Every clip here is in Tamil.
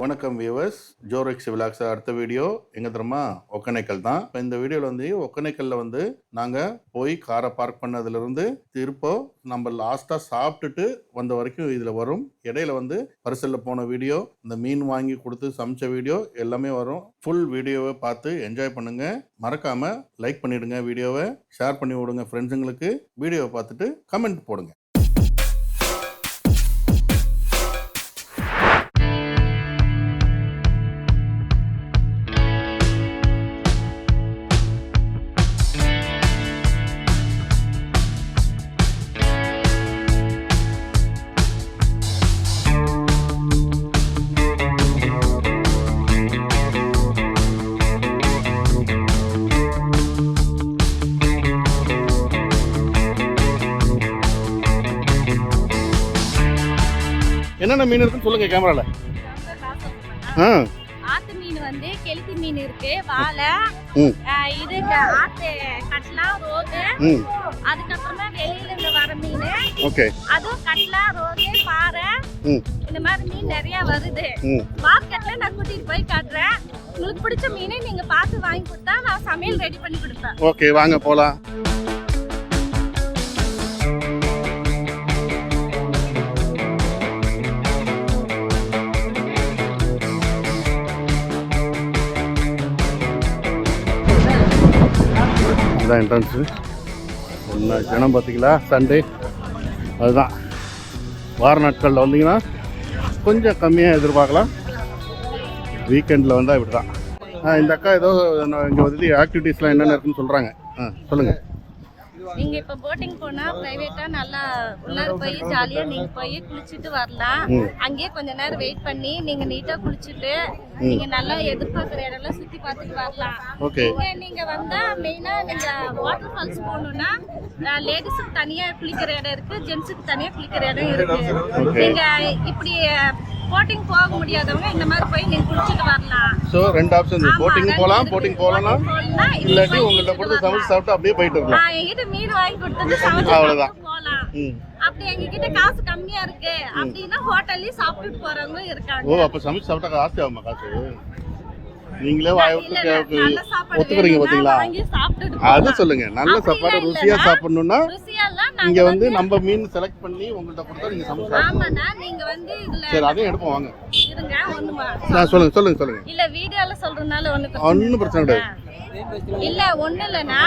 வணக்கம் வியூவர்ஸ் ஜோரெக்ஸ் விலாக்ஸ் அடுத்த வீடியோ. எங்கே தெரியுமா? ஒக்கனைக்கல் தான். இப்போ இந்த வீடியோவில் வந்து ஒக்கனைக்கல்ல வந்து நாங்கள் போய் காரை பார்க் பண்ணதுலேருந்து திருப்போ நம்ம லாஸ்ட்டாக சாப்பிட்டுட்டு வந்த வரைக்கும் இதில் வரும். இடையில வந்து பரிசலில் போன வீடியோ இந்த மீன் வாங்கி கொடுத்து சமைச்ச வீடியோ எல்லாமே வரும். ஃபுல் வீடியோவை பார்த்து என்ஜாய் பண்ணுங்க. மறக்காமல் லைக் பண்ணிவிடுங்க வீடியோவை. ஷேர் பண்ணி விடுங்க ஃப்ரெண்ட்ஸுங்களுக்கு வீடியோவை பார்த்துட்டு கமெண்ட் போடுங்க. என்னென்ன மீன் இருக்குன்னு சொல்லுங்க கேமரால. ஆ. ஆத்து மீன் வந்து கெளுத்தி மீன் இருக்கு வாழை. இது ஆத்து கட்லா ரோகு அதுக்கப்புறமா வெளியில இருந்து வர மீன். ஓகே. அதுவும் கட்லா ரோகு பாறை. இந்த மாதிரி மீன் நிறைய வருது. மார்க்கெட்ல நான் கூட்டிட்டு போய் காட்டுறேன். உங்களுக்கு பிடிச்ச மீனை நீங்க பார்த்து வாங்கி கொடுத்தா நான் சமையல் ரெடி பண்ணி கொடுப்பேன். ஓகே வாங்க போலாம். இதுதான் என்ட்ரன்ஸு என்ன ஜனம் பார்த்தீங்களா சண்டே அதுதான். வார நாட்களில் வந்தீங்கன்னா கொஞ்சம் கம்மியாக எதிர்பார்க்கலாம். வீக்கெண்டில் வந்தால் இப்படி தான் இந்த அக்கா ஏதோ இங்கே வந்து ஆக்டிவிட்டீஸ்லாம் என்னென்ன இருக்குன்னு சொல்கிறாங்க ஆ சொல்லுங்கள் நீங்க இப்ப போட்டிங் போனா பிரைவேட்டா நல்லா உள்ளார போய் ஜாலியா நீங்க போய் குளிச்சுட்டு வரலாம். அங்கேயே கொஞ்ச நேரம் வெயிட் பண்ணி நீங்க நீட்டா குளிச்சுட்டு நீங்க நல்லா எதிர்பார்க்குற இடம்லாம் சுத்தி பார்த்துட்டு வரலாம். ஓகே இங்க நீங்க வந்தா மெயினா நீங்க வாட்டர் ஃபால்ஸ் போகணும்னா லேடிஸுக்கு தனியா குளிக்கிற இடம் இருக்கு ஜென்ஸுக்கு தனியா குளிக்கிற இடம் இருக்கு. நீங்க இப்படி போட்டிங் போக முடியாதவங்க இந்த மாதிரி போய் நீங்க குளிச்சுட்டு வரலாம். ஸோ ரெண்டு ஆப்ஷன் போட்டிங் போகலாம் இருக்கு. போட்டிங் இப்படி இல்லாட்டி உங்கள்கிட்ட கொடுத்து சமைச்சு வரலாம். சாப்பிட்டு அப்படியே போயிட்டு ஆ, என்கிட்ட மீன் வாங்கி கொடுத்துட்டு சமைச்சு அவ்வளவுதான். சாப்பிட்டு போலாம் ம். அப்படி எங்ககிட்ட காசு கம்மியா இருக்கு. அப்படின்னா ஹோட்டல்லயும் சாப்பிட்டுட்டு போறவங்களும் இருக்காங்க. ஓ அப்போ சமைச்சு சாப்பிட்டா காசு ஆகுமா காசு? நீங்களே ஒத்துக்கிறீங்க சாப்பிட்டுட்டு அது. சொல்லுங்க. நல்ல சாப்பாடு ருசியா. சாப்பிடணும்னா இங்க வந்து நம்ம மீன் செலக்ட் பண்ணி உங்கள்கிட்ட கொடுத்தா நீங்க சமைச்சு சரி அதையும் எடுப்போம் வாங்க. சொல்லுங்க சொல்லுங்க சொல்லுங்க. இல்ல வீடியோல சொல்றதுனால ஒண்ணு பிரச்சனை கிடையாது. இல்ல ஒண்ணு இல்லனா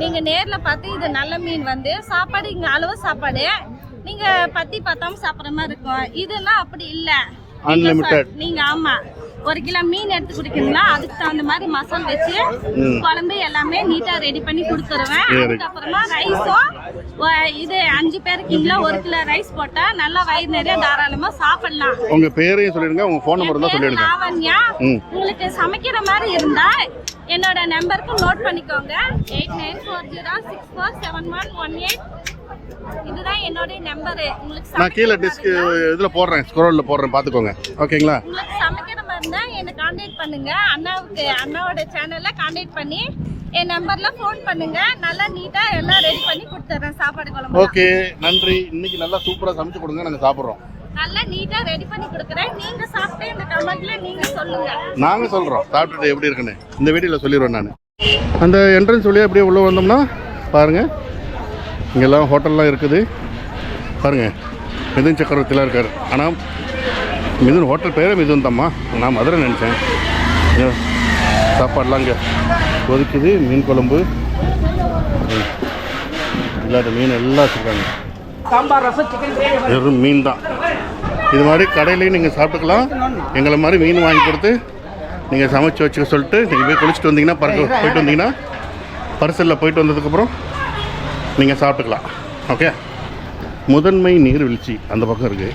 நீங்க நேர்ல பார்த்து இது நல்ல மீன் வந்து சாப்பாடு இங்க அளவு சாப்பாடு. நீங்க பத்தி பார்த்தாம சாப்பிடுற மாதிரி இருக்கும். இதுனா அப்படி இல்ல. சா- நீங்க ஆமா. ஒரு கிலோ மீன் எடுத்து குடிக்கணும்னா அதுக்கு தகுந்த மாதிரி மசால் வச்சு. குழம்பு எல்லாமே நீட்டா ரெடி பண்ணி கொடுத்துருவேன். அதுக்கப்புறமா ரைஸும் இது அஞ்சு பேருக்கு கிலோ ஒரு கிலோ ரைஸ் போட்டா நல்லா வயிறு நிறைய தாராளமா சாப்பிடலாம். உங்க பேரையும் சொல்லிடுங்க உங்க ஃபோன் நம்பர் தான் சொல்லிடுங்க. லாவண்யா. உங்களுக்கு சமைக்கிற மாதிரி இருந்தா என்னோட நம்பருக்கு நோட் பண்ணிக்கோங்க. Eight nine four zero six four seven one one eight இதுதான் என்னோட நம்பரு. உங்களுக்கு நான் கீழே டிஸ்க் இதில் போடுறேன் ஸ்க்ரோலில் போடுறேன் பார்த்துக்கோங்க. ஓகேங்களா? உங்களுக்கு சமைக்கிற இருந்தா என்னை காண்டாக்ட் பண்ணுங்க. அண்ணாவுக்கு அண்ணாவோட சேனல்ல காண்டாக்ட் பண்ணி என் நம்பர்ல ஃபோன் பண்ணுங்க. நல்லா நீட்டா எல்லாம் ரெடி பண்ணி கொடுத்துறேன். சாப்பாடு குழம்பு ஓகே நன்றி. இன்னைக்கு நல்லா சூப்பராக சமைச்சு கொடுங்க. நாங்கள் சாப்பிட்றோம். நல்லா நீட்டா ரெடி பண்ணி கொடுக்குறேன். நீங்க சாப்பிட்டு இந்த கமெண்ட்ல நீங்க சொல்லுங்க. நாங்கள் சொல்கிறோம் சாப்பிட்டுட்டு எப்படி இருக்குன்னு. இந்த வீடியோவில் சொல்லிடுவேன் நான். அந்த என்ட்ரன்ஸ் வழியாக அப்படியே உள்ளே வந்தோம்னா பாருங்கள் இங்கெல்லாம் ஹோட்டல்லாம் இருக்குது. பாருங்கள் மிதுன் சக்கரவர்த்திலாம் இருக்கார். ஆனால் மிதுன் ஹோட்டல் பேரே மிதுன் தாம்மா நான் மதுரை நினச்சேன். சாப்பாடெலாம் இங்கே ஒதுக்குது மீன் குழம்பு. இல்லாத மீன் எல்லாம் வச்சுருக்காங்க. வெறும் மீன் தான் இது மாதிரி கடையிலையும் நீங்கள் சாப்பிட்டுக்கலாம். எங்களை மாதிரி மீன் வாங்கி கொடுத்து நீங்கள் சமைச்சு வச்சுக்க சொல்லிட்டு நீங்கள் போய் குளிச்சுட்டு வந்தீங்கன்னா பறக்க போயிட்டு வந்தீங்கன்னா பரிசலில் போயிட்டு வந்ததுக்கப்புறம் நீங்கள் சாப்பிட்டுக்கலாம். ஓகே முதன்மை நீர்வீழ்ச்சி அந்த பக்கம் இருக்குது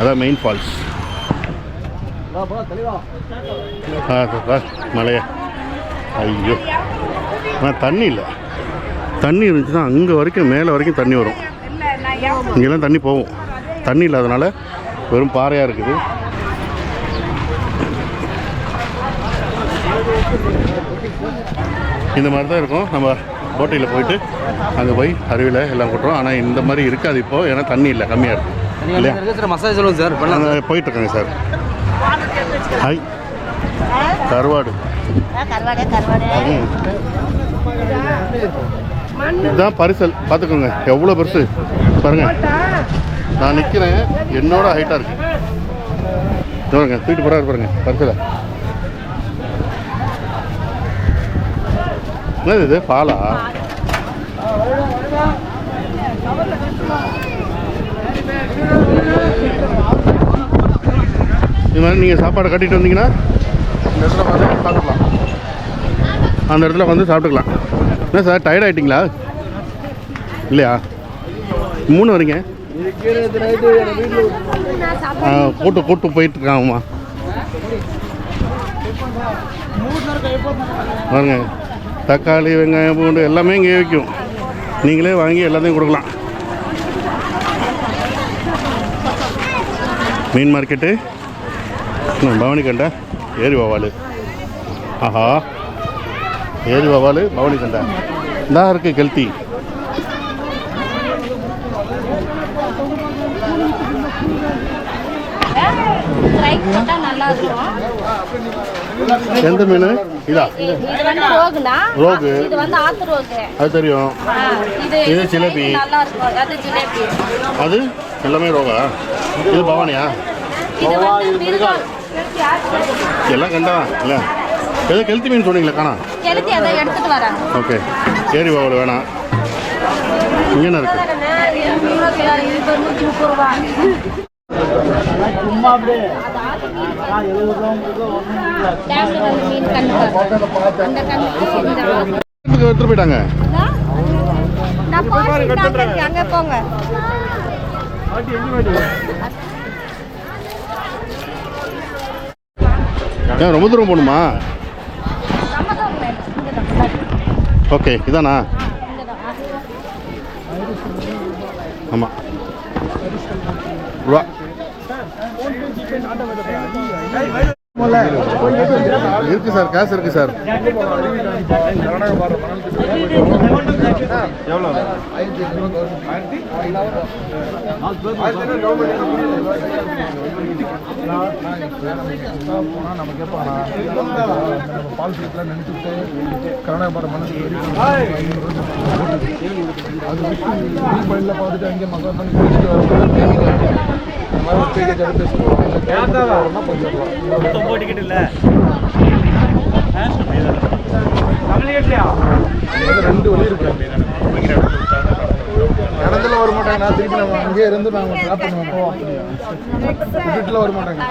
அதான் மெயின் ஃபால்ஸ் மலையா. ஐயோ. ஆ தண்ணி இல்லை. தண்ணி இருந்துச்சுன்னா அங்கே வரைக்கும் மேலே வரைக்கும் தண்ணி வரும். இங்கெல்லாம் தண்ணி போகும். தண்ணி இல்லாதனால வெறும் பாறையாக இருக்குது. இந்த மாதிரி தான் இருக்கும். நம்ம போட்டியில் போயிட்டு அங்கே போய் அருவியில் எல்லாம் கொட்டுறோம். ஆனால் இந்த மாதிரி இருக்காது இப்போது ஏன்னா தண்ணி இல்லை. கம்மியாக இருக்குது இல்லையா? சார் மசாஜ் சொல்லுங்க சார். போயிட்டுருக்காங்க சார். ஹாய். கருவாடு. இதுதான் பரிசல். பார்த்துக்கோங்க எவ்வளோ பெருசு? பாருங்க. நான் நிற்கிறேன் என்னோட ஹைட்டாக இருக்கு. பாருங்க தூக்கிட்டு போகிறாரு பாருங்க பரிசலை. என்னது இது? பாலா? இது மாதிரி நீங்கள் சாப்பாடு கட்டிட்டு வந்தீங்கன்னா இந்த இடத்துல வந்து சாப்பிட்டுக்கலாம். அந்த இடத்துல வந்து சாப்பிட்டுக்கலாம். என்ன சார் டயர்ட் ஆகிட்டிங்களா இல்லையா? மூணு வரீங்க. கூட்டு கூட்டு போயிட்டு இருக்காங்கம்மா பாருங்க தக்காளி வெங்காயம் பூண்டு எல்லாமே இங்கே விற்கும். நீங்களே வாங்கி எல்லாத்தையும் கொடுக்கலாம். மீன் மார்க்கெட்டு. பவனிக்கண்டா ஏரி வவாலு. ஆஹா. ஏரி வவாலு கண்ட. இதாக இருக்குது கெல்த்தி. எந்த மீன்? இதா. ரோகு. அது தெரியும். இது ஜிலேபி. அது? எல்லாமே ரோகா? இது பவானியா? எல்லாம் கண்டா இல்லை. ஏதோ கெல்த்தி மீன் சொன்னீங்களே காணா. கெளுத்தி அதை எடுத்துட்டு வரேன் ஓகே. ஏரி வவால் வேணாம். இங்கே என்ன இருக்கு? சும்மா அப்படியே எடுத்துட்டு போயிட்டாங்க. நான் போறேன் அங்க போங்க. ஏன் ரொம்ப தூரம் போகணுமா? ஓகே இதானா? ஆமாம் ரூபா இருக்கு சார் காசு இருக்கு சார். எவ்வளோ நம்ம கேட்பானா பால் சீட்லாம் நினைச்சுட்டு கர்நாடக பாட மனசு அது விட்டு நீ பள்ளியில் பார்த்துட்டு அங்கே மக்கள் பண்ணி பேசிட்டு வர போட்டுக்கிட்டு இல்ல அது ரெண்டு வழி இருக்கு இடத்துல வர மாட்டாங்க. நான் திருப்பி நம்ம அங்கேயே இருந்து நாங்கள் ட்ராப் பண்ணுவோம் போவோம் விட்டுட்டுல வர மாட்டாங்க.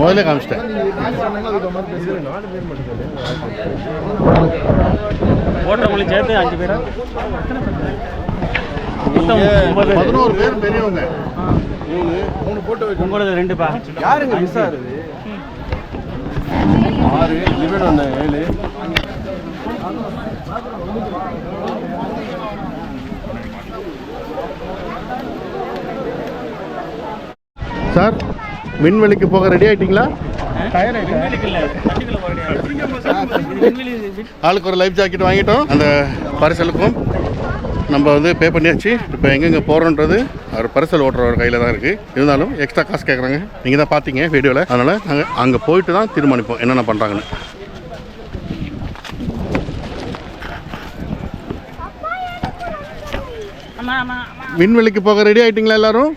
முதல்ல காமிச்சிட்டேன். ஓட்டவங்களையும் சேர்த்து அஞ்சு பேரா? பதினோரு பேர் பெரியவங்க. மூணு. போட்டோ வைக்கணும். உங்களோட ரெண்டுப்பா. யாருங்க மிஸ் ஆகுது ஆறு டிவைட் ஒன்று ஏழு. சார் விண்வெளிக்கு போக ரெடி ஆயிட்டீங்களா? ஆளுக்கு ஒரு லைஃப் ஜாக்கெட் வாங்கிட்டோம். அந்த பரிசலுக்கும் நம்ம வந்து பே பண்ணியாச்சு. இப்போ எங்கெங்கே போகிறோன்றது அவர் பரிசல் ஓட்டுறவர் கையில் தான் இருக்குது இருந்தாலும் எக்ஸ்ட்ரா காசு கேட்குறாங்க நீங்கள் தான் பார்த்தீங்க வீடியோவில் அதனால் நாங்கள் அங்கே போயிட்டு தான் தீர்மானிப்போம் என்னென்ன பண்ணுறாங்கன்னு விண்வெளிக்கு போக ரெடி ஆயிட்டீங்களா எல்லோரும்?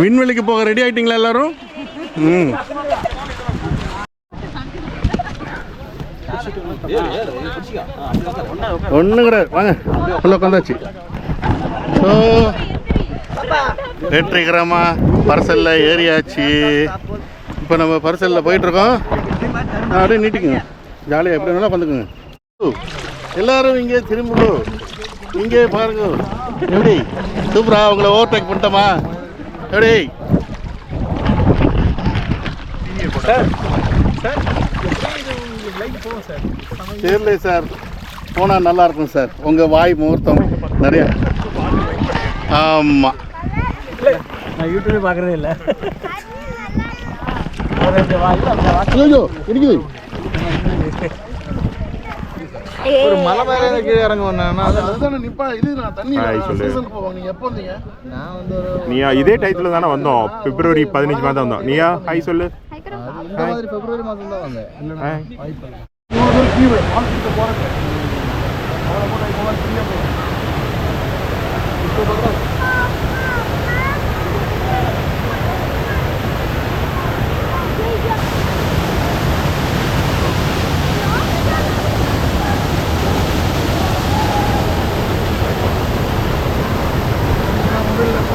விண்வெளிக்கு போக ரெடி ஆகிட்டிங்களா எல்லாரும்? ம். ஒன்றும் கிடையாது வாங்க. உள்ள உட்காந்தாச்சு ஸோ வெற்றிகரமாக பரிசலில் ஏறியாச்சு. இப்போ நம்ம பரிசலில் போயிட்டுருக்கோம். அப்படியே நீட்டிக்குங்க. ஜாலியாக எப்படி வேணாலும் வந்துக்குங்க எல்லாரும் இங்கே திரும்ப இங்கே பாருங்க. எப்படி? சூப்பரா உங்களை ஓவர்டேக் பண்ணிட்டோமா? எப்படி தெரியல சார் போனால் நல்லா இருக்கும் சார் உங்கள் வாய் முகூர்த்தம் நிறைய ஆமாம் நான் யூடியூப்ல பார்க்கறதே இல்லை ஐயோ இடிக்குது ஒரு மலை மேலே கீழே இறங்க வந்தேன்னா அது அதுதானே நிப்பா இது நான் தண்ணி. சீசனுக்கு போவோம் நீங்க எப்போ வந்தீங்க? நான் வந்து நீயா இதே டயத்தில் தானே வந்தோம். பிப்ரவரி பதினஞ்சு மாதம் வந்தோம். நீயா ஹாய் சொல்லு. இந்த மாதிரி பிப்ரவரி மாதம் தான் வந்தேன். இல்லைன்னா ஹாய்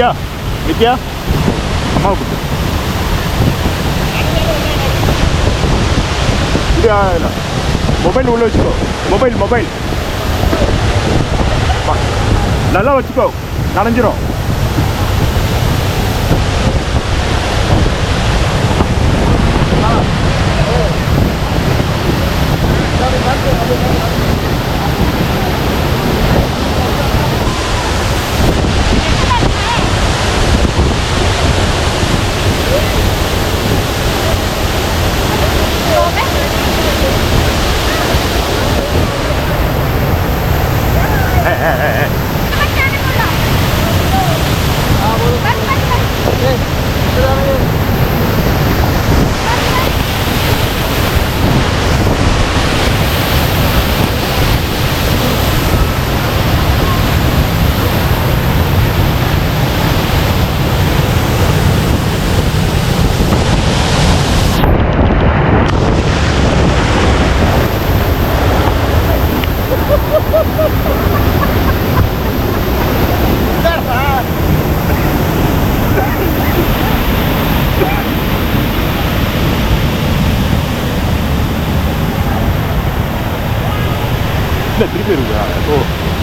நித்யா நித்யா அம்மா கூப்பிட்டு இது இல்ல மொபைல் உள்ளே வச்சுக்கோ. Mobile mobile. நல்லா வச்சுக்கோ. நனைஞ்சிரும்.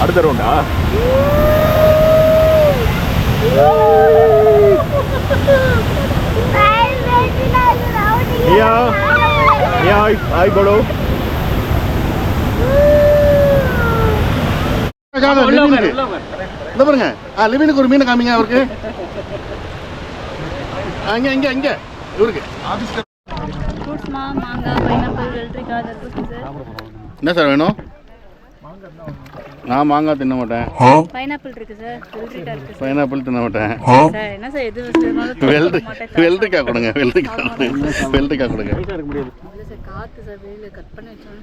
அடுத்த ரவுண்டா ஹாய் ஹாய் போலோ லிவினுக்கு இந்த பாருங்க. ஆ லிவினுக்கு ஒரு மீனை காமிங்க அவருக்கு. அங்கே இங்கே இங்கே இவருக்கு. சார் என்ன சார் வேணும்? நான் மாங்காய் தின்ன மாட்டேன். பைனாப்பிள் இருக்கு சார். வெள்ளரிக்காய் இருக்கு சார். பைனாப்பிள் தின்ன மாட்டேன். சார் என்ன சார் எது வெள்ளரி வெள்ளரிக்காய் கொடுங்க வெள்ளரிக்காய் கொடுங்க. வெள்ளரிக்காய் கொடுங்க. இல்லை சார் காற்று சார் வெளியில் கட் பண்ணி வச்சோம்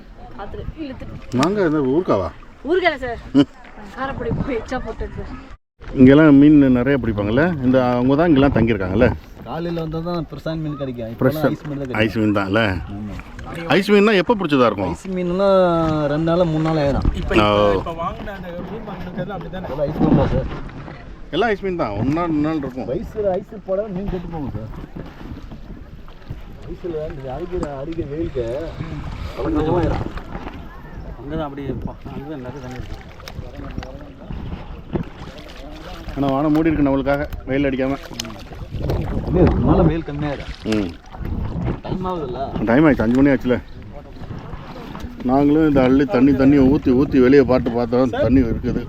இழுத்துட்டு மாங்காய் இந்த ஊருக்காவா ஊறுகாய் சார். காரப்பொடி போய் எச்சா சார் இங்கெல்லாம் மீன் நிறைய பிடிப்பாங்கல்ல? இந்த அவங்க தான் இங்கெல்லாம் தங்கியிருக்காங்கல்ல? காலையில் வந்தால் தான் பெருசான மீன் கிடைக்கும். ஃப்ரெஷ் இப்போலாம் ஐஸ் மீன் தான் ஐஸ் மீன் தான்ல ஐஸ் மீன்னா எப்போ பிடிச்சதா இருக்கும்? ஐஸ் மீன்லாம் ரெண்டு நாள் மூணு நாள் ஆயிடும் ஓ. ஐஸ் மீன் தான் சார். எல்லாம் ஐஸ் மீன் தான். ஒன்றா ரெண்டு நாள் இருக்கும். ஐஸ் ஐஸ் போட மீன் கெட்டு போகும் சார். ஐஸில் இந்த அடிக்கிற அடிக்கிற வெயிலுக்கு அங்கே தான் அப்படியே இருப்போம். அங்கே தான் நிறைய தண்ணி இருக்கு ஆனால் வானம் மூடி இருக்கு நம்மளுக்காக. வெயில் அடிக்காமல் வெயில் ம். டைம் ஆகுதுல்ல? டைம் ஆயிடுச்சு அஞ்சு மணி ஆச்சுல. நாங்களும் இந்த அள்ளி தண்ணி தண்ணியை ஊற்றி ஊற்றி வெளியே பாட்டு பார்த்தோம் தண்ணி இருக்குது.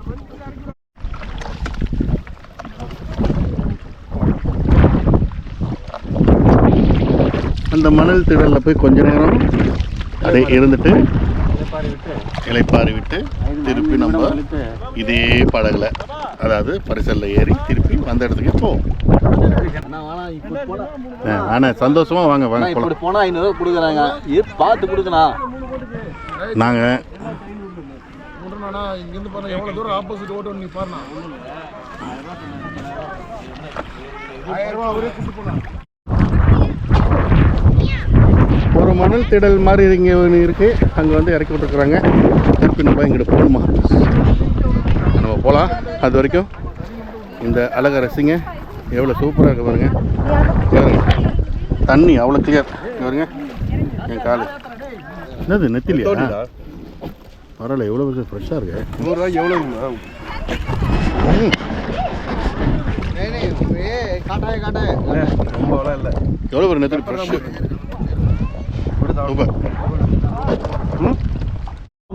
அந்த மணல் திடலில் போய் கொஞ்ச நேரம் அப்படியே இருந்துட்டு பாடி விட்டு திருப்பி நம்ம இதே படகுல அதாவது பரிசலில் ஏறி திருப்பி வந்த இடத்துக்கே போவோம் அண்ணா வேணாம் இப்படி போனால் ஆ, ஆனா சந்தோஷமா வாங்க வாங்க இப்படி போனால் ஐநூறுரூவா கொடுக்குறாங்க. இது பார்த்து கொடுக்கணும் நாங்கள் போகிற மணல் திடல் மாதிரி இங்கே ஒன்று இருக்குது அங்கே வந்து இறக்கி விட்டுருக்குறாங்க. திருப்பி நம்ம இங்கிட்டு போகணுமா? நம்ம போகலாம் அது வரைக்கும் இந்த அழகை ரசிங்க எவ்வளோ சூப்பராக இருக்கு பாருங்க. பாருங்க தண்ணி அவ்வளோ கிளியர் பாருங்க. என் காலு. என்னது நெத்திலியா? பரவாயில்ல எவ்வளோ ஃப்ரெஷ்ஷாக இருக்கு. நூறுரூவாய்க்கு எவ்வளோங்கண்ணா ம். ரொம்பலாம் இல்லை. எவ்வளோ ஒரு நெத்திலி? Fresh super.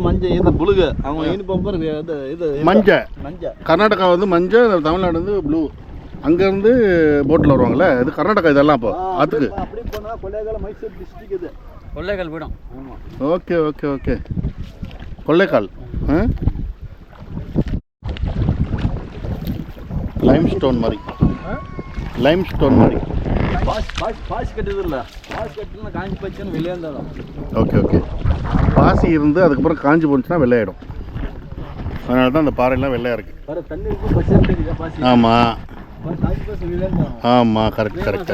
மஞ்சள் இந்த புழுக. அவங்க யூனிஃபார்ம் பாருங்க இது இது மஞ்சள் மஞ்சள் கர்நாடகா வந்து மஞ்சள் தமிழ்நாடு வந்து ப்ளூ அங்கேருந்து போட்டில் வருவாங்கல்ல இது கர்நாடகா இதெல்லாம் அப்போ ஆற்றுக்கு அப்படி போனால் கொள்ளைகால மைசூர் டிஸ்ட்ரிக்ட் இது. கொள்ளைகள் போயிடும் okay okay okay. Kollegal limestone மாதிரி. லைம் ஸ்டோன் மாதிரி. பாஸ் பாஸ் பாஸ் கட்டுது இல்லை. பாஸ் கட்டுனா காஞ்சி போச்சுன்னு ஓகே ஓகே. பாசி இருந்து அதுக்கப்புறம் காஞ்சி போணுச்சுன்னா வெள்ளையாயிடும். அதனால தான் அந்த பாறையெல்லாம் வெள்ளையாக இருக்குது பாசி? ஆமாம் ஆமாம் கரெக்ட் கரெக்ட்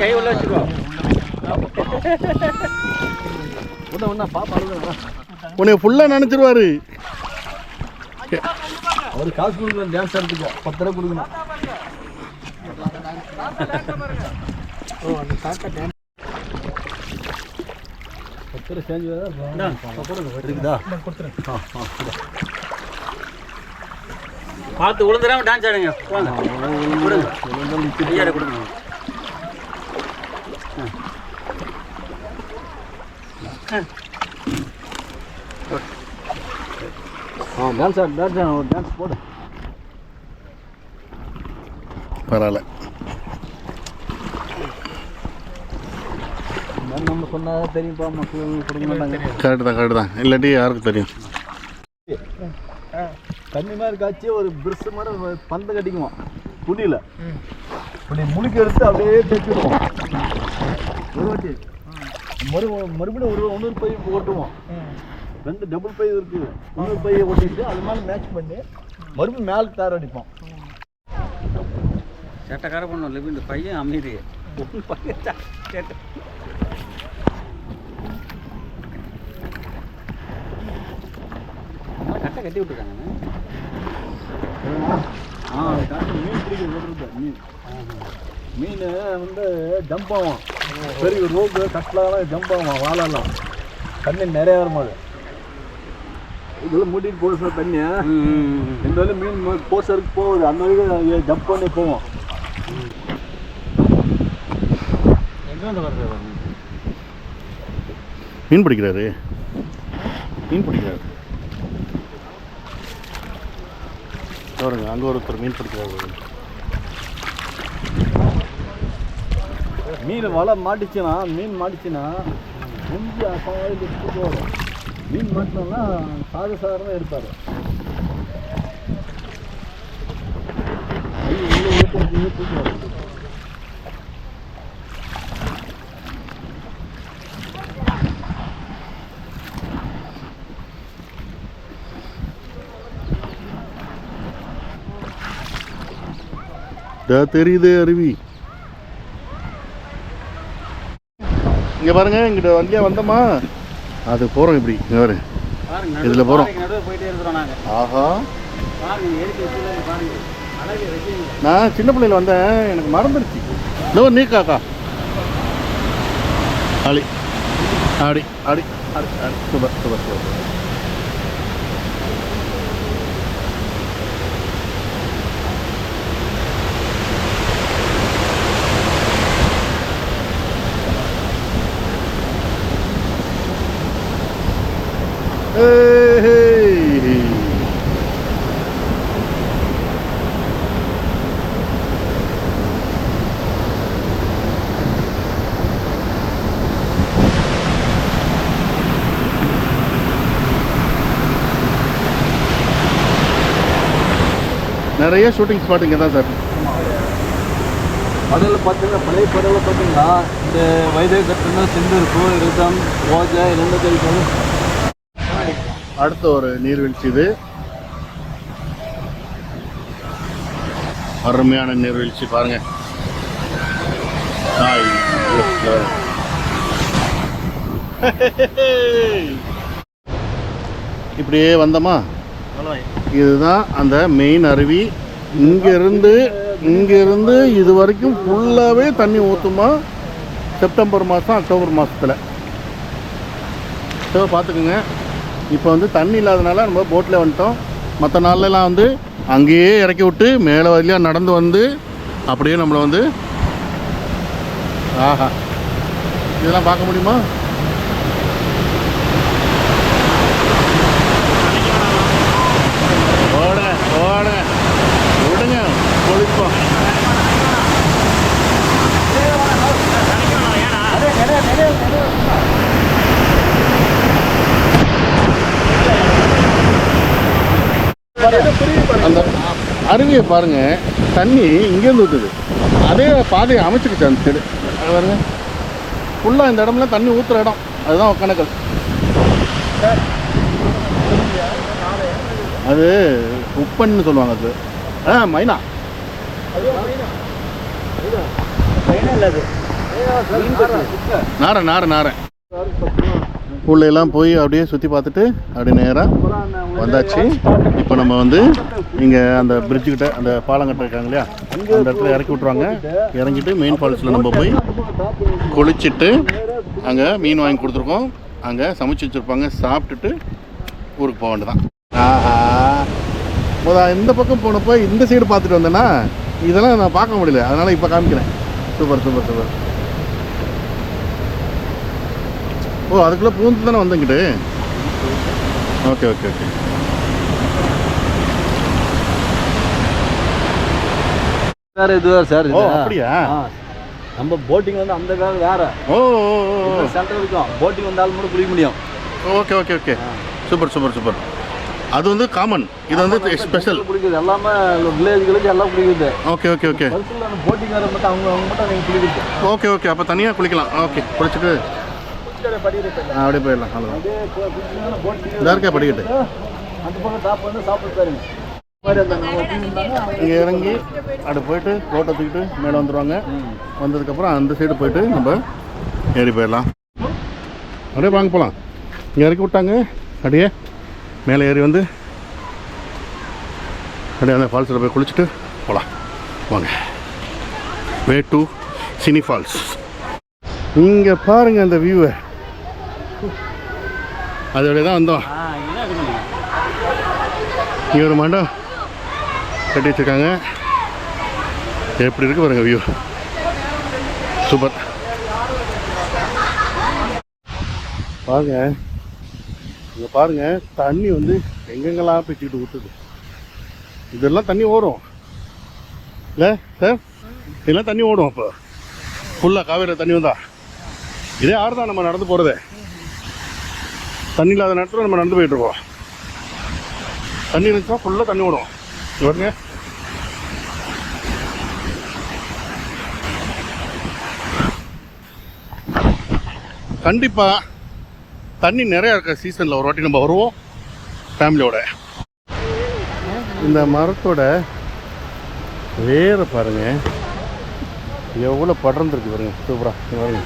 கை உள்ள வச்சுக்கோ. உன்னை ஃபுல்லாக நினச்சிருவாரு. அவர் காசு கொடுக்கணும் டான்ஸ் ஆடுறதுக்கு. பத்து ரூபா கொடுக்கணும். பத்து ரூபா சேஞ்ச் இருக்குதா பார்த்து விழுந்துடாம டான்ஸ் ஆடுங்க. போங்க கொடுங்க ஐயாயிரம் கொடுங்க. ஆ டான்ஸ் ஆடு டான்ஸ் ஆடு ஒரு டான்ஸ் போடு. பரவாயில்ல இந்த மாதிரி நம்ம சொன்னால் தெரியும்ப்பா மக்கள் கொடுக்க மாட்டாங்க கரெக்டு தான் கரெக்டு தான் இல்லாட்டி யாருக்கு தெரியும்? தண்ணி மாதிரி காய்ச்சி ஒரு பிரிஸ் மாதிரி பந்து கட்டிக்குவோம். புடியில் இப்படி முழுக்க எடுத்து அப்படியே தைச்சிடுவோம் ஒரு வாட்டி. மறு மறுபடியும் ஒரு இன்னொரு பை ஓட்டுவோம். ரெண்டு டபுள் பை இருக்கு. இன்னொரு பையை ஓட்டிட்டு அது மேலே மேட்ச் பண்ணி மறுபடியும் மேலே தார் அடிப்போம். சேட்டைக்கார பண்ணும் இந்த பையன் அமைதி பையன் அம்மா கட்டை கட்டி விட்டுருக்காங்க ஆ காட்டு மீன் பிடிக்க விடுறது மீன். மீன் வந்து ஜம்ப் ஆகும் பெரிய ரோப்பு கட்டலாம் ஜம்ப் ஆகும் வாழலாம். தண்ணி நிறைய வரும்போது இதெல்லாம் மூட்டிட்டு போகுது சார் தண்ணி இந்த வரையும் மீன் போசருக்கு போகுது. அந்த வரைக்கும் ஜம்ப் பண்ணி போவோம் எங்கே வந்து வருது மீன் பிடிக்கிறாரு. மீன் பிடிக்கிறாரு. பாருங்க அங்கே ஒருத்தர் மீன் பிடிக்கிறாரு. மீன் வலை மாட்டிச்சுன்னா மீன் மாட்டிச்சுன்னா முஞ்சி அசாவது எடுத்துட்டு மீன் மாட்டினோம்னா சாத சாதாரண எடுப்பார். உள்ள தூக்கி வரும் இதா தெரியுது அருவி. இங்க பாருங்க இங்கிட்ட வண்டியா வந்தோமா? அது போறோம் இப்படி இங்க பாருங்க இதுல நாங்கள் ஆஹா. நான் சின்ன பிள்ளையில வந்தேன் எனக்கு மறந்துருச்சு. நோ நீ காக்கா. ஆடி. ஆடி. ஆடி. ஆடி. ஆடி. Super super super. Hey! நிறைய ஷூட்டிங் ஸ்பாட் இங்கே தான் சார் படலில் பார்த்தீங்கன்னா பழைய படலில் பார்த்தீங்கன்னா இந்த வைத்திய கட்டுனா சிந்திருப்பு இருதம் ஓஜை இரண்டு கை அடுத்த ஒரு நீர்வீழ்ச்சி இது. அருமையான நீர்வீழ்ச்சி பாருங்க. இப்படியே வந்தோமா? இதுதான் அந்த மெயின் அருவி. இங்கேருந்து இங்கேருந்து இது வரைக்கும் ஃபுல்லாகவே தண்ணி ஊற்றுமா செப்டம்பர் மாதம் அக்டோபர் மாதத்தில் ஸோ பார்த்துக்குங்க. இப்போ வந்து தண்ணி இல்லாதனால நம்ம போட்டில் வந்துட்டோம். மற்ற நாள்லலாம் வந்து அங்கேயே இறக்கி விட்டு மேலே வழியாக நடந்து வந்து அப்படியே நம்மளை வந்து ஆஹா. இதெல்லாம் பார்க்க முடியுமா ஓடுங்க ஓடுங்க விடுங்க குளிப்போம் அந்த அருவியை பாருங்க தண்ணி இங்கேருந்து ஊற்றுது அதே பாதையை அமைச்சிருச்சு அந்த சைடு. பாருங்க. ஃபுல்லாக இந்த இடம்லாம் தண்ணி ஊற்றுற இடம். அதுதான் ஒக்கணக்கல் அது உப்பன்னு சொல்லுவாங்க அது. ஆ மைனா. நாரை நாரை நாரை உள்ளெல்லாம் போய் அப்படியே சுற்றி பார்த்துட்டு அப்படியே நேராக வந்தாச்சு. இப்போ நம்ம வந்து இங்கே அந்த பிரிட்ஜுக்கிட்ட அந்த பாலம் இருக்காங்க இல்லையா? அந்த இடத்துல இறக்கி விட்ருவாங்க இறங்கிட்டு மெயின் ஃபால்ஸில் நம்ம போய் குளிச்சுட்டு அங்கே மீன் வாங்கி கொடுத்துருக்கோம். அங்கே சமைச்சு வச்சுருப்பாங்க. சாப்பிட்டுட்டு ஊருக்கு போக வேண்டியதான் ஆஹா. முத இந்த பக்கம் போனப்போ இந்த சைடு பார்த்துட்டு வந்தேன்னா இதெல்லாம் நான் பார்க்க முடியல. அதனால் இப்போ காமிக்கிறேன். Super super super. ஓ அதுக்குள்ளே பூந்து தானே வந்தங்கிட்டு? Okay okay okay. வேற இது சார் ஓ அப்படியா? நம்ம போட்டிங் வந்து அந்த வேற வேற. ஓ ஓ. சென்டர் இருக்கும் போட்டிங் வந்தாலும் மட்டும் குளிக்க முடியும். Okay okay okay. Super super super. அது வந்து காமன் இது வந்து ஸ்பெஷல் குளிக்குது எல்லாமே வில்லேஜ்களுக்கு எல்லாம் குளிக்குது ஓகே ஓகே ஓகே. போட்டிங் வேற மட்டும் அவங்க அவங்க மட்டும் நீங்கள் குளிக்குது ஓகே ஓகே. அப்போ தனியாக குளிக்கலாம். ஓகே குளிச்சுட்டு அப்படியே போயிடலாம் போட்டிங் இதாக இருக்கா படிக்கட்டு? இங்கே இறங்கி அப்படி போயிட்டு ரோட்டை தூக்கிட்டு மேலே வந்துடுவாங்க வந்ததுக்கப்புறம் அந்த சைடு போயிட்டு நம்ம ஏறி போயிடலாம். அப்படியே வாங்க போகலாம் இங்கே இறக்கி விட்டாங்க. அப்படியே மேலே ஏறி வந்து அப்படியே அந்த ஃபால்ஸில் போய் குளிச்சுட்டு போகலாம் வாங்க. வே டு சினி ஃபால்ஸ் இங்கே பாருங்க அந்த வியூவை அதோட தான் வந்தோம். இங்கே ஒரு மண்டபம் கட்டி வச்சிருக்காங்க. எப்படி இருக்கு பாருங்க வியூ சூப்பர் பாருங்க. இங்கே பாருங்க தண்ணி வந்து எங்கெங்கெல்லாம் பிச்சுக்கிட்டு ஊற்றுது இதெல்லாம் தண்ணி ஓடும். இல்லை சார் இதெல்லாம் தண்ணி ஓடும் அப்போ. ஃபுல்லாக காவேரி தண்ணி வந்தா. இதே ஆறு தான் நம்ம நடந்து போகிறதே தண்ணி இல்லாத நேரத்தில் நம்ம நடந்து போயிட்டு இருக்கோம். தண்ணி இருந்துச்சுன்னா ஃபுல்லாக தண்ணி ஓடும். இவருங்க பாருங்க. கண்டிப்பாக தண்ணி நிறையா இருக்க சீசனில் ஒரு வாட்டி நம்ம வருவோம் ஃபேமிலியோட. இந்த மரத்தோட வேறு பாருங்கள் எவ்வளோ படர்ந்துருக்கு பாருங்க. சூப்பராக பாருங்க.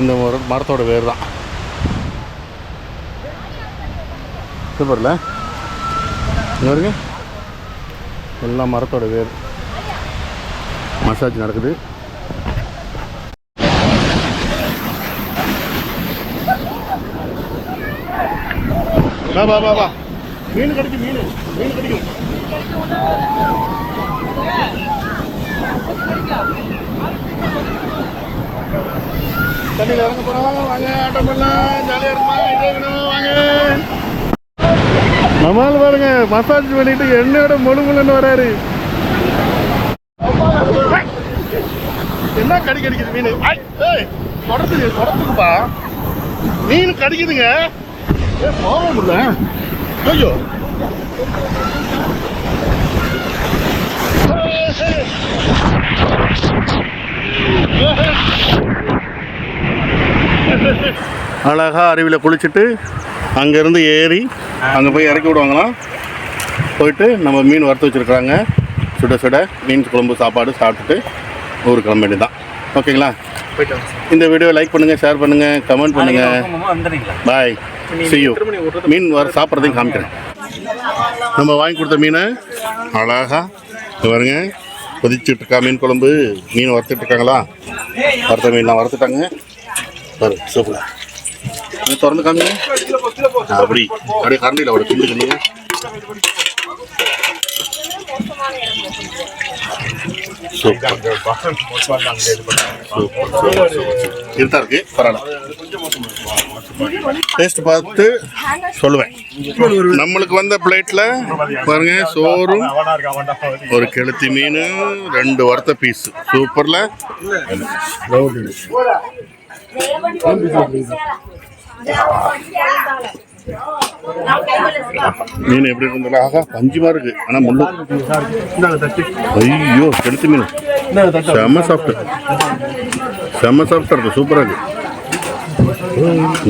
இந்த மரத்தோட வேர் தான் சூப்பர்ல இங்க பாருங்க. எல்லாம் மரத்தோட வேர். மசாஜ் நடக்குது. வா வா வா வா. மீன் கிடைக்கும் மீன். மீன் கிடைக்கும் தண்ணியில் இறங்க போகிறோம் வாங்க ஆட்டம் பண்ணலாம். ஜாலியாக இருக்குமா என்ஜாய் பண்ணுவோம் வாங்க கமால் பாருங்க மசாஜ் பண்ணிட்டு என்னோட முழு முழுன்னு வராரு. என்ன கடி கடிக்குது மீன்? தொடர்ந்து தொடர்ந்துப்பா மீன் கடிக்குதுங்க. ஏ போக முடியல ஐயோ. அழகா அருவியில் குளிச்சுட்டு அங்கேருந்து ஏறி அங்கே போய் இறக்கி விடுவாங்களாம். போயிட்டு நம்ம மீன் வறுத்து வச்சுருக்குறாங்க. சுட சுட மீன் குழம்பு சாப்பாடு சாப்பிட்டுட்டு ஊருக்கு கிளம்ப வேண்டியதுதான். ஓகேங்களா? போயிட்டு இந்த வீடியோ லைக் பண்ணுங்க ஷேர் பண்ணுங்க கமெண்ட் பண்ணுங்க. நாளைக்கு வந்துடுறீங்களா? பாய் you. மீன் வர சாப்பிட்றதையும் காமிக்கிறேன். நம்ம வாங்கி கொடுத்த மீனை அழகா இங்க பாருங்க. கொதிச்சுட்டு இருக்கா மீன் குழம்பு. மீன் வறுத்துட்டு இருக்காங்களா? வறுத்த மீன்லாம் வறுத்துட்டாங்க. பாரு சூப்பர். இது திறந்து காமிங்க. அப்படி அப்படியே கரண்டியில் ஒரு துண்டு சொல்லுங்க இருக்கு. பரவாயில்ல. டேஸ்ட் பார்த்து சொல்லுவேன். நம்மளுக்கு வந்த பிளேட்ல பாருங்க சோறும் ஒரு கெளுத்தி மீன் ரெண்டு வறுத்த பீஸ் சூப்பர்ல மீன் எப்படி இருந்தது ஆகா பஞ்சுமா இருக்கு. ஆனா முள்ளு. ஐயோ கெளுத்தி மீன். செம்ம சாப்பிட்டு செம்ம சாப்பிட்டா இருக்கு. சூப்பரா இருக்கு.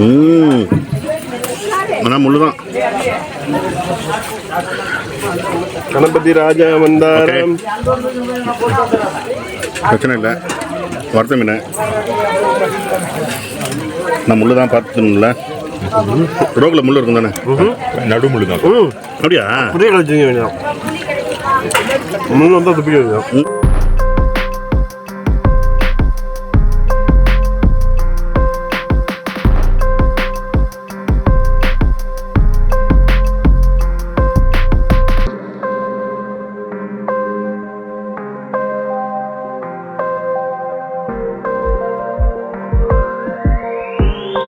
ம். ஆனா முள்ளுதான். கணபதி ராஜா வந்தாரம். பிரச்சனை இல்லை. வறுத்த மீன். நான் முள்ளு தான் பார்த்துக்கணும்ல ரோகில் முள்ளு இருக்கும் தானே? நடுமுழு தான். அப்படியா? புதிய கழிச்சுங்க வேண்டாம் முள்ளு வந்தால் துப்பி வேண்டாம் ம்.